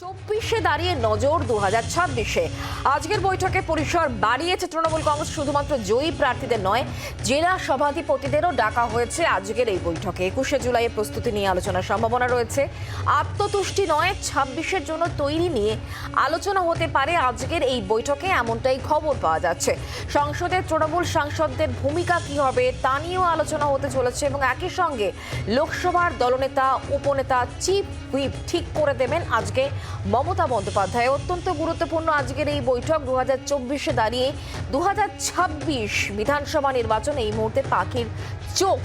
চব্বিশে দাঁড়িয়ে নজর দু হাজার ছাব্বিশে। আজকের বৈঠকে পরিসর বাড়িয়েছে তৃণমূল কংগ্রেস শুধুমাত্র জয়ী প্রার্থীদের নয়, জেলা সভাধিপতিদেরও ডাকা হয়েছে আজকের এই বৈঠকে। একুশে জুলাইয়ে প্রস্তুতি নিয়ে আলোচনার সম্ভাবনা রয়েছে। আত্মতুষ্টি নয়, ছাব্বিশের জন্য তৈরি নিয়ে আলোচনা হতে পারে আজকের এই বৈঠকে, এমনটাই খবর পাওয়া যাচ্ছে। সংসদে তৃণমূল সাংসদদের ভূমিকা কি হবে তা নিয়েও আলোচনা হতে চলেছে এবং একই সঙ্গে লোকসভার দলনেতা, উপনেতা, চিফ হুইপ ঠিক করে দেবেন আজকে মমতা বন্দ্যোপাধ্যায়, অত্যন্ত গুরুত্বপূর্ণ আজকের এই বৈঠক। দু হাজার চব্বিশে দাঁড়িয়ে দু হাজার ছাব্বিশ বিধানসভা নির্বাচন এই মুহূর্তে পাখির চোখ।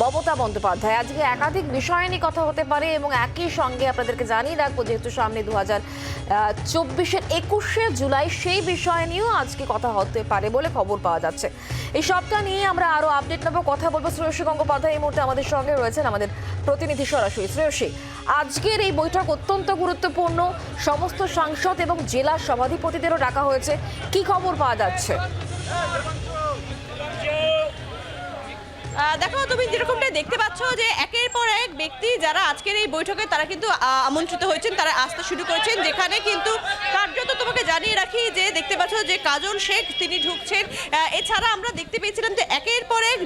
মমতা বন্দ্যোপাধ্যায়, আজকে একাধিক বিষয় নিয়ে কথা হতে পারে এবং একই সঙ্গে আপনাদেরকে জানিয়ে রাখব, যেহেতু সামনে দু হাজার চব্বিশের একুশে জুলাই সেই বিষয় নিয়েও আজকে কথা হতে পারে বলে খবর পাওয়া যাচ্ছে। এই সবটা নিয়ে আমরা আরও আপডেট নেব। কথা বলব শ্রেয়সী গঙ্গোপাধ্যায়, এই মুহূর্তে আমাদের সঙ্গে রয়েছেন আমাদের প্রতিনিধি সরাসরি। শ্রেয়সী, আজকের এই বৈঠক অত্যন্ত গুরুত্বপূর্ণ। সমস্ত সাংসদ এবং জেলা সভাধিপতিদেরও ডাকা হয়েছে। কি খবর পাওয়া যাচ্ছে? দেখো, তুমি যেরকমটা দেখতে পাচ্ছ যে একের পর এক ব্যক্তি যারা আজকের এই বৈঠকে, তারা কিন্তু আমন্ত্রিত হয়েছেন, তারা আসতে শুরু করেছেন। যেখানে কিন্তু কার্যত তোমাকে জানিয়ে রাখি যে, দেখতে পাচ্ছ যে কাজল শেখ, তিনি ঢুকছেন। এছাড়া আমরা দেখতে পেয়েছিলাম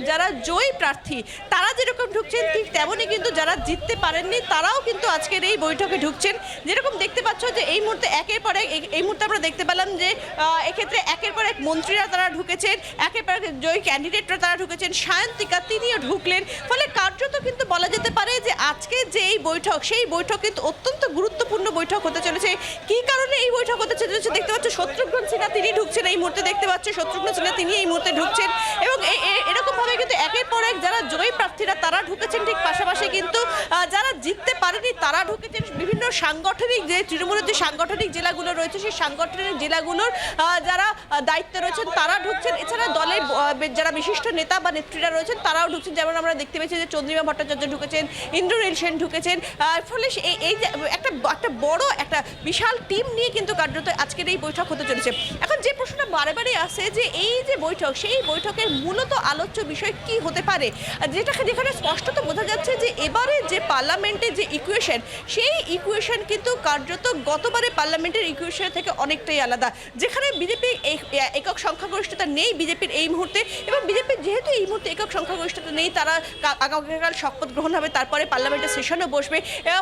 যারা জয়ী প্রার্থী, তারা যেরকম ঢুকছেন, ঠিক তেমনই কিন্তু যারা জিততে পারেননি, তারাও কিন্তু আজকের এই বৈঠকে ঢুকছেন। যেরকম দেখতে পাচ্ছ যে এই মুহূর্তে একের পর এক, এই- মুহূর্তে আমরা দেখতে পেলাম যে এক্ষেত্রে একের পর এক মন্ত্রীরা তারা ঢুকেছেন, একের পর এক জয়ী ক্যান্ডিডেটরা তারা ঢুকেছেন, সায়ন্তিকা তিনিও ঢুকলেন। ফলে কার্যত কিন্তু বলা যেতে আজকে যে এই বৈঠক, সেই বৈঠক কিন্তু অত্যন্ত গুরুত্বপূর্ণ বৈঠক হতে চলেছে। কি কারণে এই বৈঠক হতে চলেছে দেখতে পাচ্ছ, শত্রুঘ্ন সিনহা তিনি ঢুকছেন এই মুহূর্তে দেখতে পাচ্ছ, শত্রুঘ্ন সিনহা তিনি এই মুহূর্তে ঢুকছেন। এবং এ- এ- এরকম ভাবে কিন্তু একের পর এক যারা জয়ী প্রার্থীরা তারা ঢুকেছেন ঠিক পাশাপাশি কিন্তু যারা জিততে পারেনি তারা ঢুকেছেন সাংগঠনিক যে তৃণমূলের যে সাংগঠনিক জেলাগুলো রয়েছে, সেই সাংগঠনিক জেলাগুলোর যারা দায়িত্বে রয়েছেন তারা ঢুকছেন। এছাড়া দলের যারা বিশিষ্ট নেতা বা নেত্রীরা রয়েছেন, তারাও ঢুকছেন। যেমন আমরা দেখতে পেয়েছি যে চন্দ্রিমা ভট্টাচার্য ঢুকেছেন ইন্দ্রনীল সেন ঢুকেছেন ফলে এই যে একটা একটা বড়, একটা বিশাল টিম নিয়ে কিন্তু কার্যত আজকের এই বৈঠক হতে চলেছে। এখন যে প্রশ্নটা বারে বারে আসে যে এই যে বৈঠক, সেই বৈঠকের মূলত আলোচ্য বিষয় কি হতে পারে? যেটা যেখানে স্পষ্টত বোঝা যাচ্ছে যে এবারে যে পার্লামেন্টের যে ইকুয়েশন সেই ইকুয়েশন কিন্তু কার্যত গতবারে পার্লামেন্টের ইকুয়েশন থেকে অনেকটাই আলাদা। যেখানে বিজেপি একক সংখ্যাগরিষ্ঠতা নেই বিজেপির এই মুহূর্তে এবং বিজেপির যেহেতু এই মুহূর্তে একক সংখ্যাগরিষ্ঠতা নেই, তারা আগামীকাল শপথ গ্রহণ হবে, তারপরে পার্লামেন্টের সেশনও বসবে।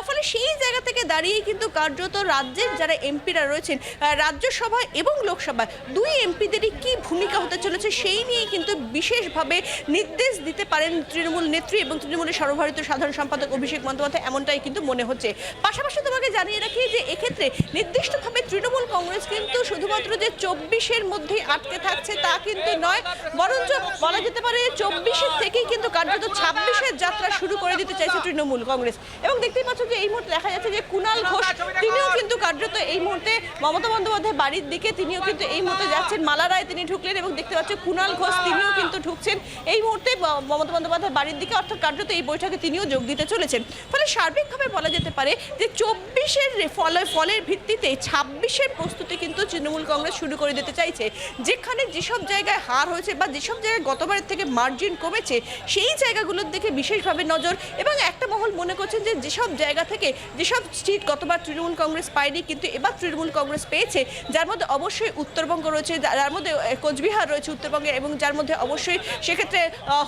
ফলে সেই জায়গা থেকে দাঁড়িয়ে কিন্তু কার্যত রাজ্যের যারা এমপিরা রয়েছেন রাজ্যসভা এবং লোকসভা, দুই এমপিদেরই কি ভূমিকা হতে চলেছে সেই নিয়ে কিন্তু বিশেষভাবে নির্দেশ দিতে পারেন তৃণমূল নেত্রী এবং তৃণমূলের সর্বভারতীয় সাধারণ সম্পাদক অভিষেক বন্দ্যোপাধ্যায়, এমনটাই কিন্তু মনে হচ্ছে। পাশাপাশি তোমাকে জানিয়ে রাখি যে এক্ষেত্রে নির্দিষ্টভাবে তৃণমূল কংগ্রেস কিন্তু শুধুমাত্র যে চব্বিশের মধ্যে আটকে থাকছে তা কিন্তু নয়, বরঞ্চ বলা যেতে পারে চব্বিশের থেকেই কিন্তু কার্যত ছাব্বিশের যাত্রা শুরু করে দিতে চাইছে তৃণমূল কংগ্রেস। এবং দেখতেই পাচ্ছ যে এই মুহূর্তে দেখা যাচ্ছে যে কুণাল ঘোষ, তিনিও কিন্তু কার্যত এই মুহূর্তে মমতা বন্দ্যোপাধ্যায় বাড়ির দিকে, তিনিও কিন্তু এই মুহূর্তে যাচ্ছেন মালা রায় তিনি ঢুকলেন এবং দেখতে পাচ্ছ কুণাল ঘোষ তিনিও কিন্তু ঢুকছেন। এই মুহূর্তে মমতা বন্দ্যোপাধ্যায় বাড়ির দিকে, অর্থাৎ কার্যত এই বৈঠকে তিনিও যোগ দিতে চলেছেন। ফলে সার্বিকভাবে বলা যেতে পারে যে চব্বিশের ফলে, ফলের ভিত্তিতে ছাব্বিশের প্রস্তুতি কিন্তু তৃণমূল কংগ্রেস শুরু করে দিতে চাইছে। যেখানে যেসব জায়গায় হার হয়েছে বা যেসব জায়গায় গতবারের থেকে মার্জিন কমেছে, সেই জায়গাগুলোর দিকে বিশেষভাবে নজর এবং একটা মহল মনে করছেন যে যেসব জায়গা থেকে যেসব সিট গতবার তৃণমূল কংগ্রেস পায়নি, কিন্তু এবার তৃণমূল কংগ্রেস পেয়েছে, যার মধ্যে অবশ্যই উত্তরবঙ্গ রয়েছে যার মধ্যে কোচবিহার রয়েছে উত্তরবঙ্গে এবং যার মধ্যে অবশ্যই সেক্ষেত্রে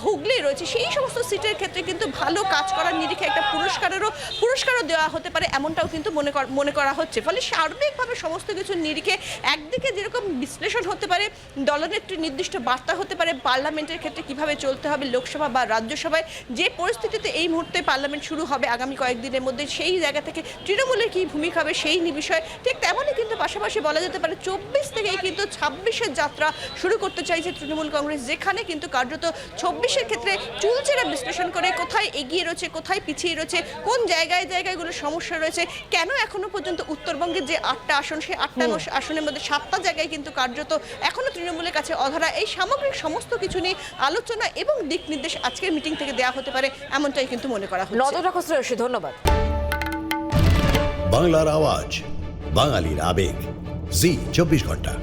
হুগলি রয়েছে। সেই সমস্ত সিটের ক্ষেত্রে কিন্তু ভালো কাজ করার নিরিখে একটা পুরস্কারেরও পুরস্কারও দেওয়া হতে পারে এমনটাও কিন্তু মনে মনে করা হচ্ছে। ফলে সার্বিকভাবে সমস্ত কিছুর নিরিখে একদিকে যেরকম বিশ্লেষণ হতে পারে দলনেত্রীর নির্দিষ্ট বার্তা হতে পারে, পার্লামেন্টের ক্ষেত্রে কীভাবে চলতে হবে লোকসভা বা রাজ্যসভায়, যে পরিস্থিতিতে এই মুহূর্তে পার্লামেন্ট শুরু হবে আগামী কয়েকদিনের মধ্যে, সেই জায়গা থেকে তৃণমূলের কী ভূমিকা হবে সেই বিষয়ে ঠিক তেমনই কিন্তু পাশাপাশি বলা যেতে পারে, চব্বিশ থেকেই কিন্তু ছাব্বিশের যাত্রা শুরু করতে চাইছে তৃণমূল কংগ্রেস, যেখানে কিন্তু কার্যত চব্বিশের ক্ষেত্রে চুলচেরা বিশ্লেষণ করে কোথায় এগিয়ে রয়েছে, কোথায় পিছিয়ে রয়েছে, কোন জায়গায় জায়গাগুলো সমস্যা রয়েছে কেন এখনও পর্যন্ত উত্তরবঙ্গের যে আটটা আসন সেই আটটা আস- আসনের মধ্যে সাতটা জায়গায় কিন্তু কার্যত এখনও তৃণমূলের কাছে অধরা। এই সামগ্রিক সমস্ত কিছু নিয়ে আলোচনা এবং দিক নির্দেশ আজকের মিটিং থেকে দেওয়া হতে পারে এমনটাই কিন্তু মনে করা হচ্ছে। নজর রাখো শ্রেয়সী ধন্যবাদ। বাংলার আওয়াজ বাঙালির আবেগ। জি চব্বিশ ঘণ্টা।